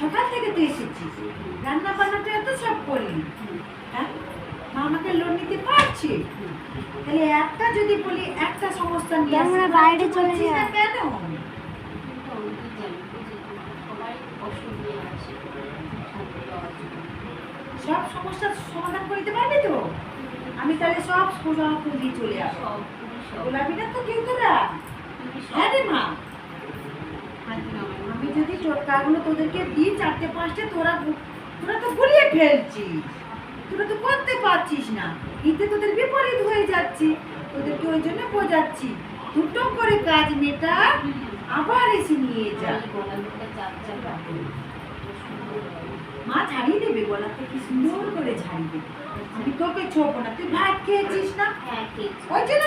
সকাল থেকে তো এসেছিস। রান্না বান্নাটা তো সব করলি। হ্যাঁ? মা আমাকে লোন নিতে পারছি? তাহলে একটা যদি বলি একটা সমস্যা নিয়ে আমরা বাইরে চলে যাই। কেন? সব সমস্যার সমাধান করতে পারবি তো? আমি তাহলে সব সোজা পুঁজি চলে আসব। গোলাপি না তো কেউ তোরা হ্যাঁ রে মা? আমি যদি টোটকাগুলো তোদেরকে দিই চারটে পাঁচটা, তোরা তোরা তো ভুলিয়ে ফেলছিস। তোরা তো করতে পারছিস না। এতে তোদের বিপরীত হয়ে যাচ্ছে। তোদেরকে ওই জন্য বোঝাচ্ছি, দুটো করে কাজ মেটা আবার এসে নিয়ে যা। মা ঝাড়িয়ে দেবে গলাতে কি সুন্দর করে ঝাড়িয়ে দেবে। আমি তোকে না তুই ভাত খেয়েছিস না? ওই জন্য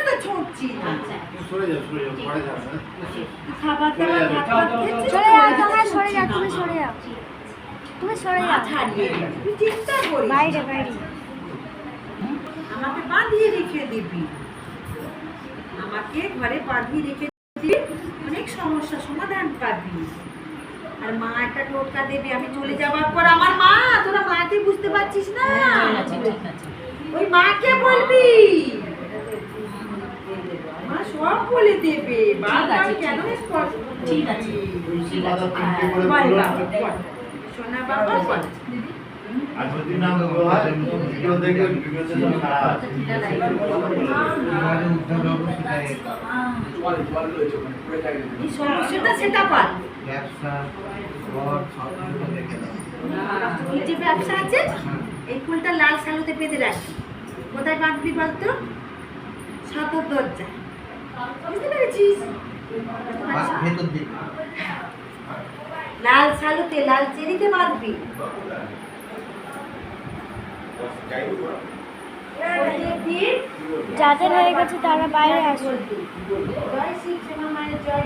তো খাবার দাবার ভাত যাও তোমরা সরে যাও তুমি সরে যাও তুমি সরে যাও ঝাড়িয়ে তুই চিন্তা করিস না। বাইরে বাইরে। আমাকে বাঁধিয়ে রেখে দিবি। আমাকে ঘরে বাঁধিয়ে রেখে দিবি। অনেক সমস্যা সমাধান পাবি। আর মা একটা টোটকা দেবে আমি চলে যাওয়ার পর আমার মা তোরা মাকে বুঝতে পারছিস না? ওই মাকে বলবি? মা সব বলে দেবে। বারবার কেন ঠিক আছে। সোনা বাবা আর যদি না হয় ভিডিও দেখে খারাপ এই সমস্যাটা সেটা পার ব্যবসা ঘর সব কিছু দেখে দাও এই যে ব্যবসা আছে এই ফুলটা লাল সালুতে পেতে রাখবি কোথায় বাঁধবি বলতো? সদর দরজা বুঝতে পেরেছিস? ভেতর দিকে। লাল সালুতে লাল চেরিতে বাঁধবি। যাদের হয়ে গেছে তারা বাইরে আসুন জয় শ্যামা মায়ের জয়।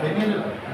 Temel'i var.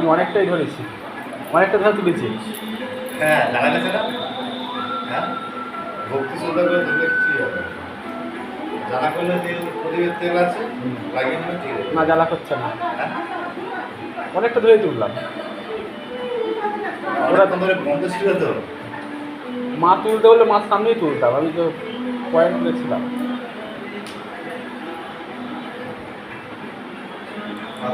আমি অনেকটাই ধরেছি। অনেকটা ধরে তুলেছি। হ্যাঁ না হ্যাঁ? ভক্তি শ্রদ্ধা করে ধরলে কিছুই হবে। জানা করলে তেল প্রদীপের তেল আছে লাগিয়ে নেবে ঠিক আছে। না জ্বালা করছে না। হ্যাঁ? অনেকটা ধরেই তুললাম। ধরে বন্ধ ছিল তো। মা তুলতে বললে মার সামনেই তুলতাম। আমি তো পয়েন্ট তুলেছিলাম হ্যাঁ,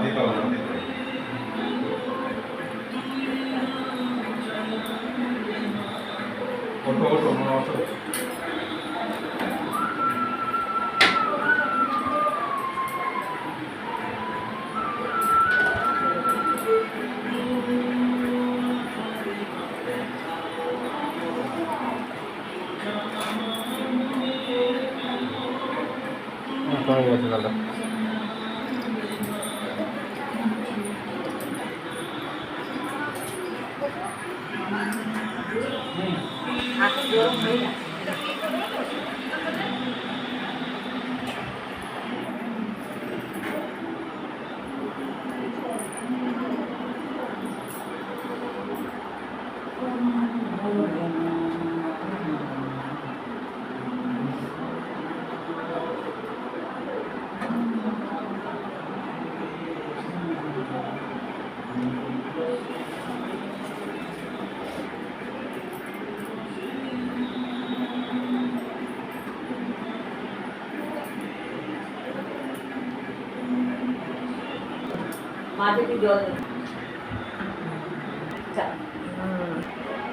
মাঝে কি জল?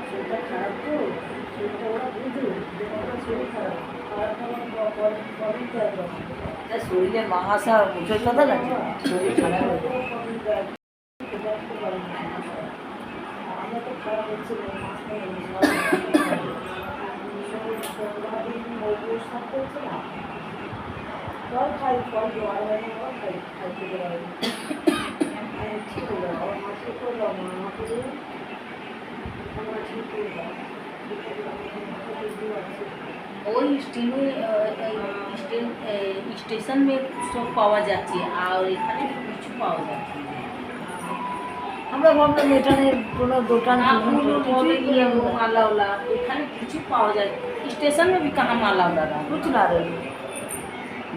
শরীরটা খারাপ তো, শরীরটা ওরা বুঝুক শরীর খারাপ। শরীরে মাহাসা মুখের কথা না শরীর খারাপ একটু আমরা তো খারাপ হচ্ছে থাকতে হচ্ছে না। জল খাই, ফল জল খাই, খাইতে পারি। ওই স্টিমে স্টেশন সব পাওয়া যাচ্ছে আর এখানে কিছু পাওয়া যাচ্ছে আমরা ভাবলাম এখানে কোনো দোকান মালাওলা এখানে কিছু পাওয়া যায়। স্টেশন মে কাহা মালাওলা কিছু না রে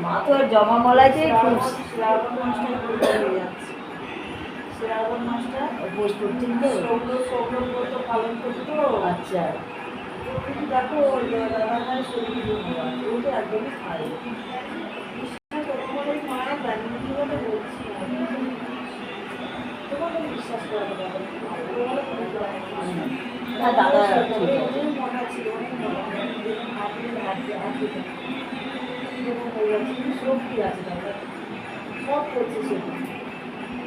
মা তো জমা মলাইতেই খুশ। শ্রাবণ মাসটা? উপোস করছেন তো। সৌর সৌর ব্রত পালন করতো আচ্ছা। কিন্তু দেখো দাদা ভাই শরীর দুর্বল আছে ও তো একদমই খায়। বিশ্বাস করো, দাদা। মনে ছিল, শক্তি আছে দাদা। সব করছে সেটা।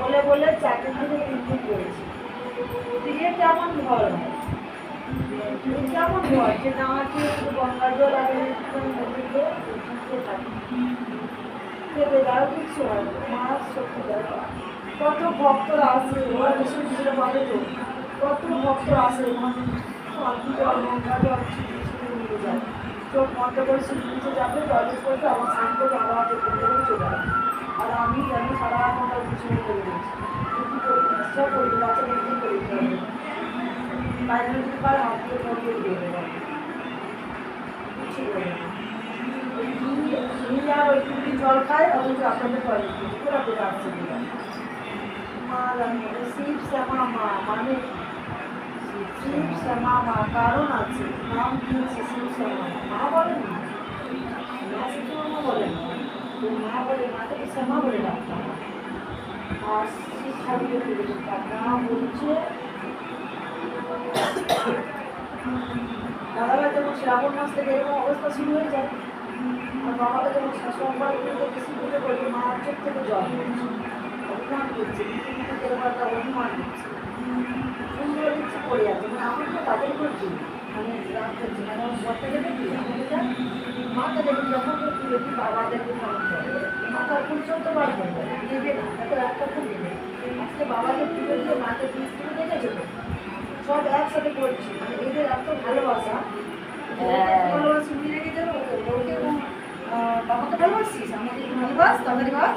বলে বলে চারটে থেকে তিন দিন করেছে। দিয়ে কেমন ঘর? কেমন ঘর? যে না শুধু গঙ্গা জল আর একটুখানি খেতে দাও, কিচ্ছু হয় না। মা সত্যি কত ভক্তরা আসে ওরা ভীষণ তো কত ভক্তরা আসে জল গঙ্গা জল নিয়ে যায়। চোখ বন্ধ করে শুধু নিচে যাবে টয়লেট করতে আবার স্নান করে আবার করে চলে আসবে আর আমি আমি সারা ঘণ্টা পিছনে করে দিয়েছি কি করি সব করি বাচ্চা মেয়েকে করে দিতে হবে বাইরে যদি পারে দিয়ে ধরিয়ে দিয়ে দেবো। কিছু করে না। ওই টুকি জল খায় অথচ আপনাদের টয়লেট পুরো করে আসছে। মা না, শিব মা মানে কি? শিব শ্যামা মা কারণ আছে। নাম দিয়েছে শিব শ্যামা মা বলেন না। মা শিবশ্যামা বলেন মা বলে মাকে শ্যামা বলে ডাক্তার আর শিব ঠাকুরের বলে ডাক্তার মা বলছে দাদাভাই যখন শ্রাবণ মাস থেকে এরকম অবস্থা শুরু হয়ে যায়, আর বাবাকে যখন সোমবার থেকে পুজো করি মা চোখ থেকে জল অভিমান করছে। কিন্তু এরকম একটা অভিমান তাদের করছি আমি রাগ করছি মানে আমার বরটাকে দেখি আমাকে যা মাকে যখন তো তুলে বাবা দেখি কেমন করে মাথার ফুল চলতে পারব নেবে না এত একটা ফুল নেবে আজকে বাবাকে তুলে দিয়ে মাকে পিস করে দেখেছ তো সব একসাথে করছি মানে এদের এত ভালোবাসা। ভালোবাসি রেখে দেবো ওকে বাবাকে ভালোবাসিস আমাকে ভালোবাস তাদের বাস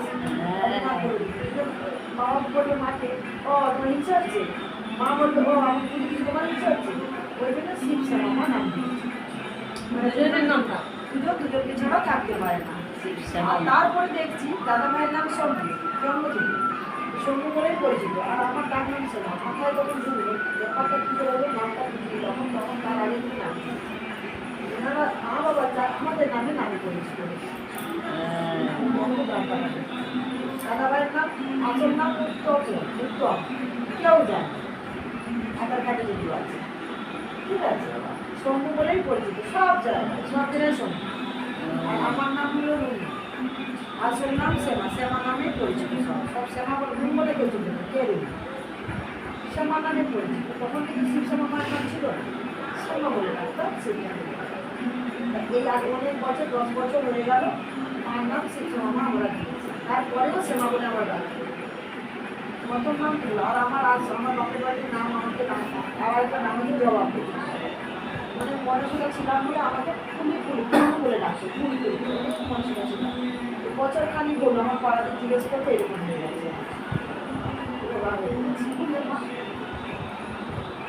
বাবা বলল মাকে ও তোমার ইচ্ছা হচ্ছে মা বলল ও আমি পুজো তোমার ইচ্ছা হচ্ছে ওই জন্য নাম মানে ছাড়া থাকতে পারে না। তারপরে দেখছি দাদা ভাইয়ের নাম শম্ভু জন্ম থেকে শম্ভু বলেই পরিচিত। আর আমার ডাক নাম সেনা মাথায় তখন ঢুকলো ব্যাপারটা কী নামটা বুঝি তখন তখন তার আগে কি নাম। ওনারা মা বাবা যা- আমাদের নামে নামে পরিচিত দাদা ভাইয়ের নাম আসল নাম উত্তম উত্তম কেউ জানে কার্ডে যদি আছে ঠিক আছে? শম্ভু বলেই পরিচিত, সব জায়গায় সব জায়গায় শম্ভু আমার নাম হলো রুমি। আসল নাম শ্যামা। শ্যামা নামে পরিচিত সব। সব শ্যামা বলে রুম বলে কেউ চিনতে কে রুমি? শ্যামা নামে পরিচিত। তখন কিন্তু শিব শ্যামা মায়ের নাম ছিল শ্যামা বলে ডাক্তার শিব এই আগে অনেক বছর, দশ বছর হয়ে গেল, মায়ের নাম শিব শ্যামা আমরা দিয়েছি তারপরেও শ্যামা বলে আমরা ডাকি। কত নাম ছিল আর আমার আজ আমার বাপের বাড়ির নাম আমাকে নাম আর একটা নাম হচ্ছে জবাব মানে পড়াশোনা ছিলাম বলে আমাকে খুবই খুবই বলে ছিলাম বছর খানি বলল আমার পাড়াতে জিজ্ঞেস করতে এরকম হয়ে গেছে। হয়ে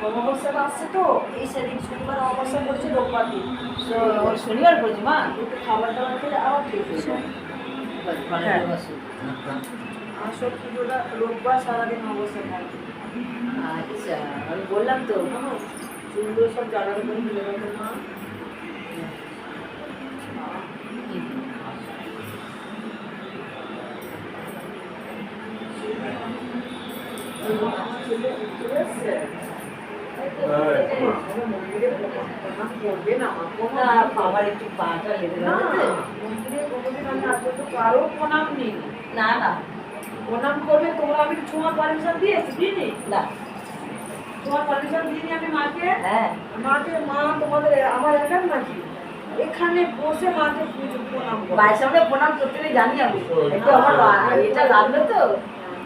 অমাবস্যাটা আসছে তো এই সেদিন শনিবার অমাবস্যা পড়ছে রোববার দিন। শনিবার পড়েছি মা। একটু খাবার দাবার খেলে আবার ঠিক হয়ে। হ্যাঁ। পুজোটা রোববার সারাদিন অমাবস্যা থাকে আচ্ছা আমি বললাম তো। চুলগুলো সব জানার উপরে মিলে রাখেন মা। বাবার একটু পাটা লেগে না না না। প্রণাম করবে তোমরা আমি ছোঁয়ার পারমিশন দিয়েছি দিইনি না? তোমার পারমিশন দিইনি আমি মাকে? হ্যাঁ। মাকে মা তোমাদের আমার একার নাকি? এখানে বসে মাকে পুজো প্রণাম করো। বাইরের সামনে প্রণাম করতে গেলে জানি আমি। একটু আমার এটা লাগল তো?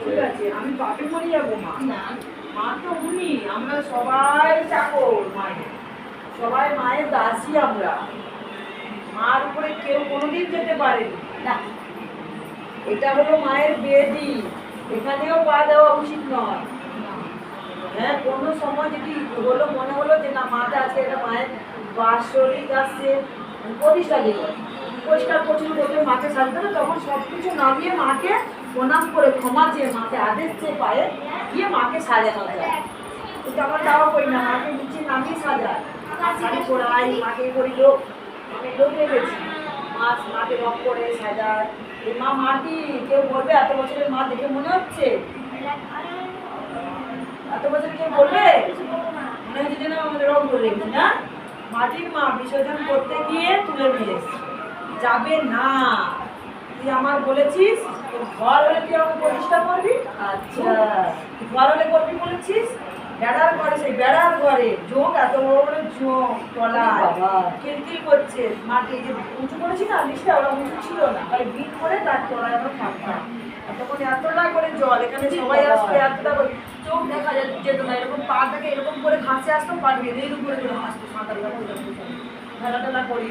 ঠিক আছে আমি বাপে মরে যাব মা। না। মা তো উনি আমরা সবাই চাকর মায়ের। সবাই মায়ের দাসী আমরা। মার উপরে কেউ কোনোদিন যেতে পারেনি। না। এটা হলো মায়ের বেদি। এখানেও পা দেওয়া উচিত নয়। হ্যাঁ কোনো সময় যদি হলো, মনে হলো যে না মাটা আছে, এটা মায়ের বাৎসরিক আসছে প্রতিষ্ঠা দিল পরিষ্কার প্রচুর করতে মাকে সাজতে না, তখন সব কিছু নামিয়ে মাকে প্রণাম করে, ক্ষমা চেয়ে মাকে আদেশ চেয়ে পায়ে গিয়ে মাকে সাজানো যায় কিন্তু আমরা তাও করি না, মাকে নিচে নামিয়ে সাজায় শাড়ি পরাই মাকে করি লোক আমি লোক রেখেছি। মাছ মাকে রং করে সাজায় মা মাটি কেউ বলবে? এত বছরের মা দেখে মনে হচ্ছে? এত বছর কেউ বলবে? মনে হচ্ছে যেন আমাদের রং করে রেখেছি না? মাটির মা বিসর্জন করতে গিয়ে তুলে নিয়ে যাবে না। তুই আমার বলেছিস ঘর হলে তুই আমাকে প্রতিষ্ঠা করবি? আচ্ছা। ঘর হলে করবি বলেছিস? বেড়ার ঘরে সেই বেড়ার ঘরে জোক এত বড় বড় জোক বাবা। কিরকির করছে। মাটি যে উঁচু করেছি না নিচটা ওরা উঁচু ছিল না। তাই বিট করে তার তলায় আমরা আর তখন এতটা করে জল এখানে সবাই আসতো এতটা করে। চোখ দেখা যেত যেত না এরকম পাটাকে এরকম করে ঘাসে আসতো পা বেঁধে এরকম করে করে আসতো সাঁতার কাটা খেলা টেলা করি।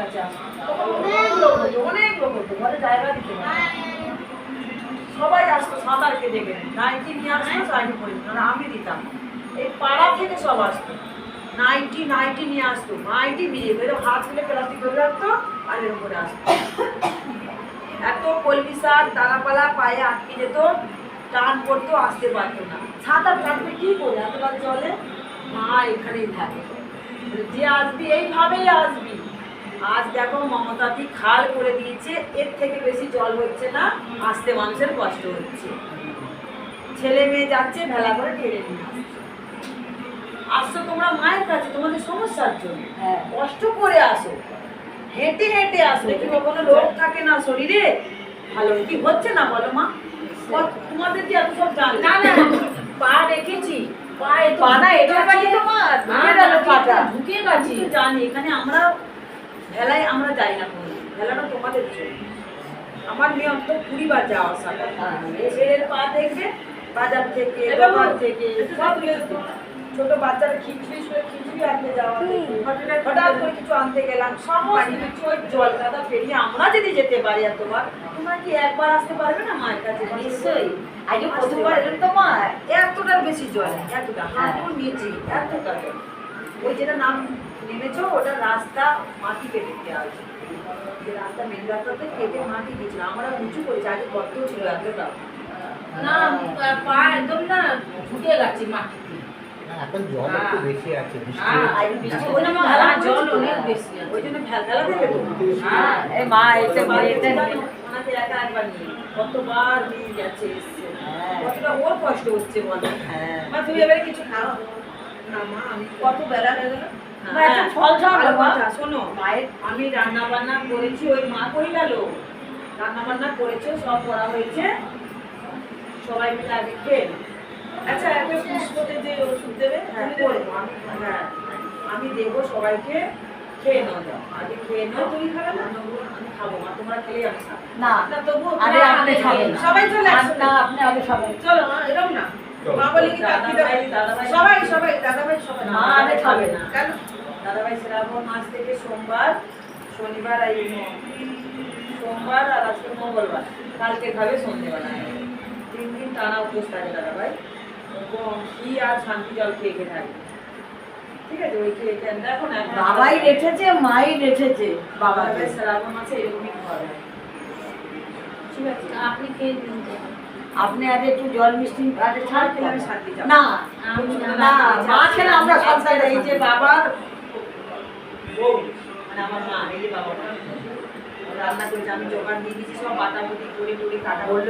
কাছে আসতো। তখন অনেক লোক হতো অনেক লোক হতো ঘরে জায়গা দিতে পারে সবাই আসতো সাঁতার কেটে দেখে। নাইটি নিয়ে আসতো নাইটি পরে দিত। আমি দিতাম। এই পাড়া থেকে সব আসতো। নাইটি নাইটি নিয়ে আসতো। নাইটি বিয়ে এরকম হাত তুলে প্লাস্টিক ধরে রাখতো আর এরকম করে আসতো। এত কলমি শাক, দানাপালা, পায়ে আটকে যেত, টান পড়তো, আসতে পারতো না। সাঁতার কাটবে কি করে? এতবার জলে? মা এখানেই থাকে। যে আসবি, এইভাবেই আসবি। আজ দেখো মমতাদি খাল করে দিয়েছে এর থেকে বেশি জল হচ্ছে না আসতে মানুষের কষ্ট হচ্ছে। ছেলে মেয়ে যাচ্ছে ভেলা করে টেনে নিয়ে আসছে। আসছো তোমরা মায়ের কাছে তোমাদের সমস্যার জন্য। হ্যাঁ। কষ্ট করে আসো। হেঁটে হেঁটে আসো। কি কোনো রোগ থাকে না শরীরে? ভালো কি হচ্ছে না বলো মা? তোমাদের যে এত সব জান না না পা রেখেছি পা এ পা না, এটা কাছে- কি তোমার? ঢুকে গেছি জানি এখানে আমরা ভেলায় আমরা যাই না কোনো। ভেলাটা তোমাদের জন্য। আমার নিয়ম তো কুড়ি বার যাওয়া আসা ছেলের পা দেখবে বাজার থেকে দোকান থেকে সব ছোট বাচ্চারা খিচুড়ি শুয়ে খিচুড়ি আনতে যাওয়া হঠাৎ করে কিছু আনতে গেলাম। সব কিছু ওই জল কাদা পেরিয়ে আমরা যদি যেতে পারি আর তোমার তোমরা কি একবার আসতে পারবে না মায়ের কাছে? নিশ্চয়ই। আগে প্রথমবার এলেন তো মা। এতটার বেশি জল। এতটা। হাঁটুর নিচে এতটা। ওই যেটা নাম নেমেছো ওটা রাস্তা মাটি কেটে দেওয়া আছে। যে রাস্তা মেন রাস্তাতে কেটে মাটি দিয়েছিল। আমরা উঁচু করেছি আগে গর্ত ছিল এতটা না পা একদম না ঢুকে গেছে মাটিতে। এখন জল একটু বেশি আছে বৃষ্টি হ্যাঁ, হচ্ছে। আর বৃষ্টি ওই জন্য ভেলা জল অনেক বেশি ওই জন্য ভেলভেলা দেবে হ্যাঁ, এ মা, এতে মা, এতে জানো, ওনাকে একা একবার নিয়ে, কতবার নিয়ে গেছে, কতটা ওর কষ্ট হচ্ছে বলো। মা, তুমি এবারে কিছু খাও। না, মা, আমি কত বেলা হয়ে গেল? মা, একটা ফল খাও না, মা। শোনো, মায়ের আমি রান্না বান্না করেছি ওই মা কই গেল? রান্না বান্না করেছে সব করা হয়েছে। সবাই মিলে আগে খেয়ে আচ্ছা একটা পুষ্পতে যে ওষুধ দেবে আমি হ্যাঁ আমি দেবো সবাইকে খেয়ে নাও যাও। আগে খেয়ে নাও তুমি খাবে না? আমি খাব না তোমরা খেলে আমি খাব। না, না তবু আরে আপনি খাবেন সবাই চলে আর না, আপনি আগে খাবেন। চলো এরকম না। মা বলি কি দাদা ভাই, দাদা ভাই সবাই সবাই দাদা ভাই সবাই। মা আগে খাবে না। কেন? দাদা ভাই শ্রাবণ মাস থেকে সোমবার শনিবার আর সোমবার আর আজকে মঙ্গলবার। কালকে খাবে সন্ধ্যেবেলা তিন দিন টানা উপোস থাকে দাদা ভাই এবং ঘি আর শান্তি জল খেয়ে খেয়ে থাকে। ঠিক আছে? ওই খেয়ে খেয়ে দেখো না বাবাই রেখেছে মাই রেখেছে বাবা শ্রাবণ মাসে এরকমই খাওয়া ঠিক আছে? আপনি খেয়ে দিন আপনি আগে একটু জল মিষ্টি আগে ছাড় খেলে আমি না আমি না মা খেলে আমরা সব এই যে বাবার বউ মানে আমার মা এই যে বাবা রান্না করেছে আমি জোগাড় দিয়ে দিয়েছি সব বাটাবুটি করে টুড়ি কাটা বলল,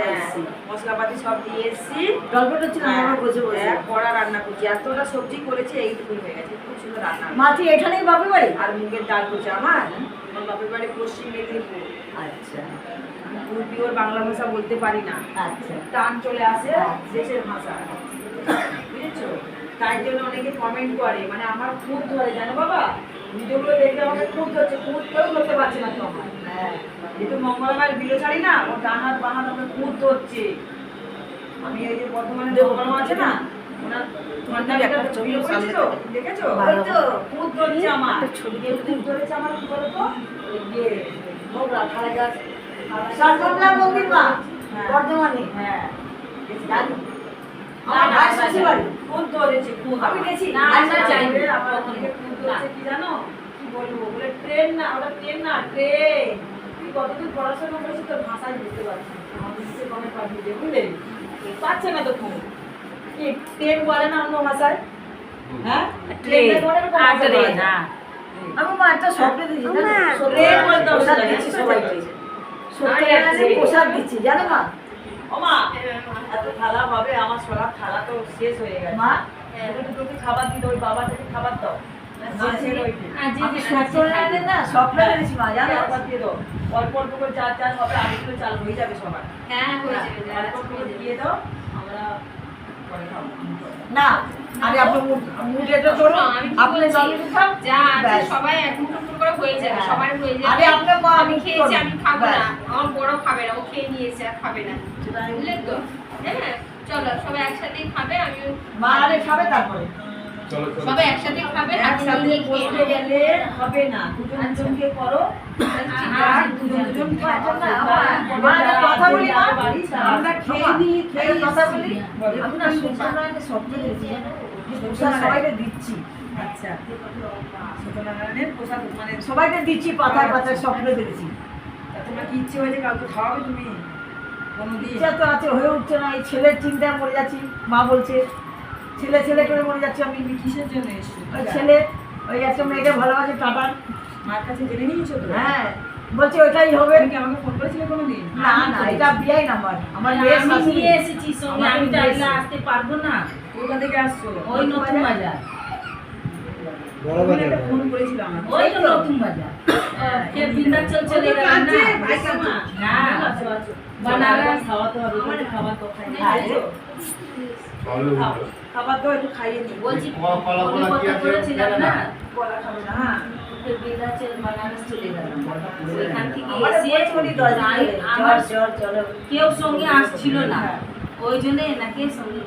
হ্যাঁ, মশলাপাতি সব দিয়ে এসছি। গল্পটা ছিল আমরা বসে বসে। হ্যাঁ, কড়া রান্না করছি। এতটা সবজি করেছে এইটুকুই হয়ে গেছে খুব সুন্দর রান্না। এখানেই বাপের বাড়ি? আর মুগের ডাল করছে আমার। আমার বাপের বাড়ি পশ্চিম মেদিনীপুর। আচ্ছা। পিওর বাংলা ভাষা বলতে পারি না। আচ্ছা। টান চলে আসে দেশের ভাষা। বুঝেছ? তাই জন্য অনেকে কমেন্ট করে মানে আমার খুব ধরে জানো বাবা? ভিডিওগুলো দেখে আমাকে খুব ধরছে খুব কেউ ধরতে পারছে না তো আমার হ্যাঁ যেহেতু মঙ্গলবার বিলো ছাড়ি না ও ডান হাত বাঁ হাত আমাকে খুব ধরছে। আমি এই যে বর্তমানে মঙ্গলম আছে না ওনার দেখেছ? ওই খুব ধরছে আমার। ছবি খুব ধরেছে আমার কি বলো তো ওই ইয়ে মোগরা গাছ শারদা মন্দির মা হ্যাঁ। বর্ধমানে? হ্যাঁ। জানি। আমার ভাই শ্বশুর বাড়ি। খুব ধরেছে, আমি গেছি। না, না, যাইনি। যাইনি। খুব ধরেছে, কি জানো? কি বলব? বলে, ট্রেন না, ওটা ট্রেন না, ট্রেন। তুই কতদূর পড়াশোনা করেছিস তোর ভাষায় বুঝতে পারছি আমাদের নিচে পাঠিয়ে বুঝলে? পাচ্ছে না তো খুব। কি, ট্রেন বলে না অন্য ভাষায়? হ্যাঁ? ট্রেন বলে না কোন না? আমি মা একটা স্বপ্ন দিচ্ছি ট্রেন বলতে সবাইকে সত্যি প্রসাদ দিচ্ছি জানো মা ওমা, এত থালা হবে, আমার সবার থালা তো শেষ হয়ে গেছে। মা? দুটোকে খাবার দিতে ওই খাবার দাও। অল্প অল্প করে চাল চাল হবে আগে চাল হয়ে যাবে সবার। হ্যাঁ হয়ে করে দিয়ে দাও। আমরা না আরে আপনি মুডেটা কি আপনি? জল খান যা সবাই এক মুঠো করে হয়ে যাবে হ্যাঁ। সবার হয়ে যাবে। আরে আপনি মা আমি খেয়েছি আমি খাব না। আমার বড় খাবে না ও খেয়ে নিয়েছে আর খাবে না। বুঝলেন তো? হ্যাঁ চলো সবাই একসাথেই খাবে আমি মা আরে খাবে তারপরে। চলো চলো সবাই একসাথে খাবে আর একসাথে বসতে গেলে হবে না দুজন দুজনকে করো। দুজন দুজন না, মা- মা, একটা কথা বলি মা। আমরা খেয়ে নিই খেয়ে কথা বলি। বলো। সত্যনারায়ণের স্বপ্ন দেখেছি জানো? যে প্রসাদ সবাইকে দিচ্ছি। আচ্ছা সত্যনারায়ণের প্রসাদ মানে সবাইকে দিচ্ছি পাতায় পাতায় স্বপ্ন দেখেছি তা তোমার কি ইচ্ছে হয়েছে কাউকে খাওয়াবে তুমি? ইচ্ছা তো আছে হয়ে উঠছে না এই ছেলের চিন্তায় মরে যাচ্ছি মা বলছে। ছেলে ছেলে করে মরে যাচ্ছি আমি কিসের জন্য এসছো? ওই ছেলে ওই একটা মেয়েকে ভালোবাসে টাটার মার কাছে জেনে নিয়েছো তো? হ্যাঁ বলছে ওইটাই হবে। কি আমাকে ফোন করেছিলে কোনোদিন? না না এটা বিয়াই নাম্বার আমার। মেয়ের আমি নিয়ে এসেছি সঙ্গে আমি তো এসেছি। আসতে পারব না। কোথা থেকে আসছো? ওই নতুন বাজার? বড় বাজার। ফোন করেছিল আমার ওই তো নতুন বাজার। কে বিন্দাচল চলে গেল না কাঁদছে, ভাই কাঁদছে। না বানারস খাওয়াতে হবে আমার খাবার তো খাই। খাই। সবই উল্টো। খাবার তো একটু খাইয়ে নি বলছি তোমার ফলা কি আছে? বলেছিলাম না? না? বলা না হ্যাঁ। বিন্দাচল বানারস চলে গেল ওইখান থেকে এসে বই আমার জ্বর জ্বর চলো। কেউ সঙ্গে আসছিল না। ওই জন্য এনাকে সঙ্গে